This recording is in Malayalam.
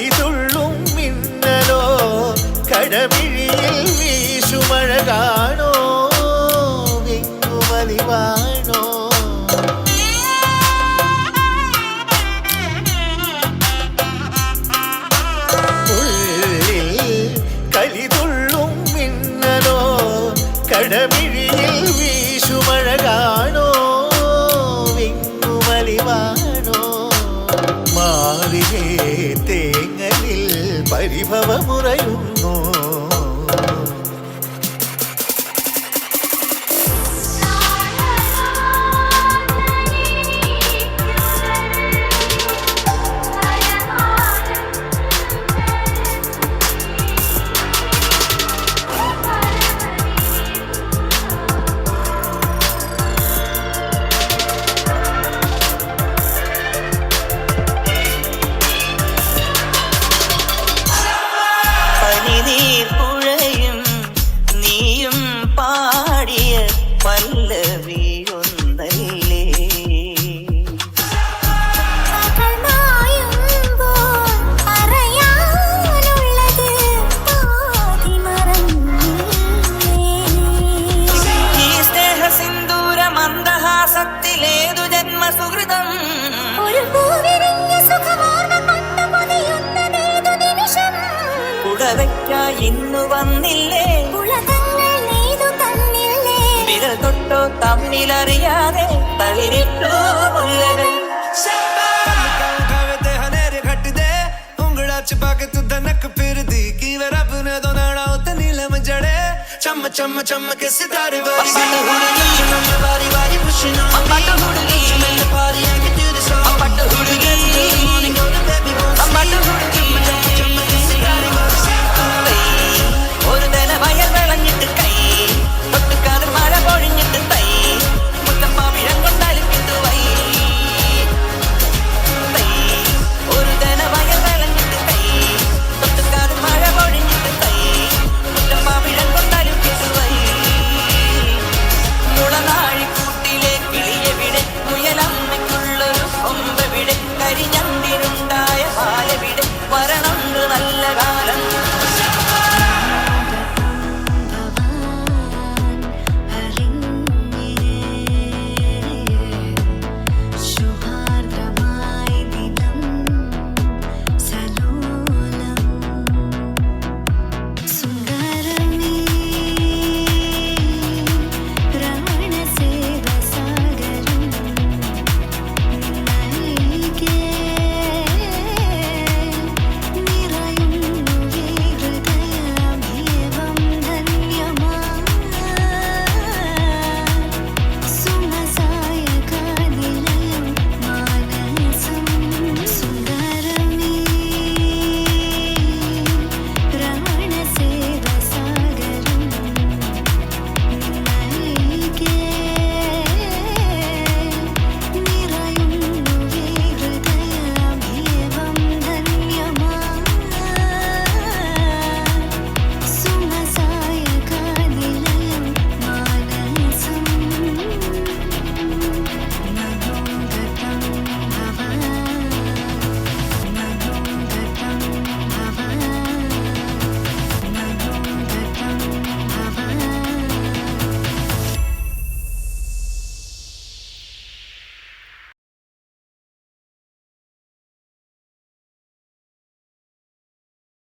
അടിതുള്ളും മിന്നലോ കടമിഴിയിൽ വീശുമഴ കാണോ വിങ്ങുമലിവാണോ ഉള്ളിൽ കലിതുള്ളും മിന്നലോ കടമിഴിയിൽ വീശുമഴ തേങ്ങലിൽ പരിഭവമുറയും ഇന്നു വന്നില്ലേ ഉലകങ്ങൾ നെയ്തു തന്നില്ലേ വിരൽ തൊട്ടോ തമ്മിലറിയാതെ തളിരിട്ടു മുല്ലകൾ ਉਠਾਵੇ ਤੇ ਹਨੇਰੇ ਘਟ ਦੇ ਉਂਗਲਾ ਚ ਪਾ ਕੇ ਤੂੰ ਧਨਕ ਫਿਰਦੀ ਕੀ ਵੇ ਰੱਬ ਨੇ ਦੋਨਾਣਾ ਉਤੇ ਨੀਲਮ ਜੜੇ ਚਮ ਚਮ ਚਮ ਕੇ ਸਿਤਾਰੇ ਵਾਰੀ ਵਸਣ ਹੁਣ ਨੀ ਨੰਨ ਵਾਰੀ ਵਾਰੀ ਪੁੱਛਣਾ